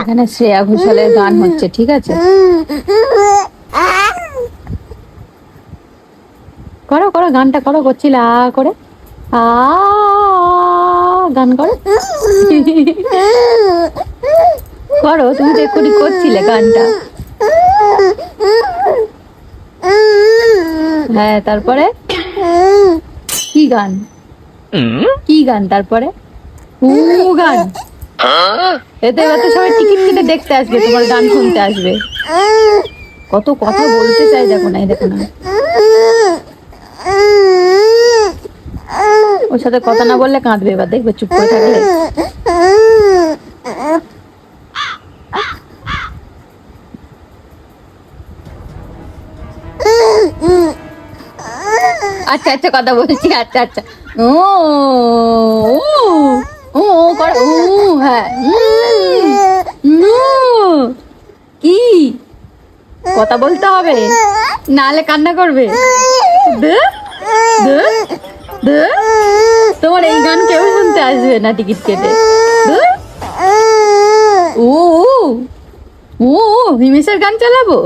এখানে শ্রেয়া ঘোষালের গান হচ্ছে ঠিক আছে? করো করো গানটা করো করছিল আ করে। আ গান করো। করো তুমি তো এক্ষুনি করছিলে গানটা। হ্যাঁ তারপরে? কি গান? কি গান তারপরে? উ গান। এতে এবার তো সবাই টিকিট কেটে দেখতে আসবে, তোমার গান শুনতে আসবে। কত কথা বলতে চাই, দেখো না দেখো না। ওর সাথে কথা না বললে কাঁদবে, এবার দেখবে চুপ করে থাকলে আচ্ছা আচ্ছা কথা বলছি আচ্ছা আচ্ছা। ও। ও ও ও ও হ্যাঁ কি? কথা বলতে হবে। নালে কান্না করবে। তোমার এই গান কেউ শুনতে আসবে না টিকিট কেটে। ও ও হিমেশের গান চালাবো?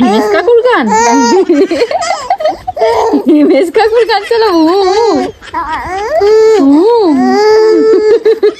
হিমেশ কাকুর গান? হিমেশ কাকুর গান চালাবো?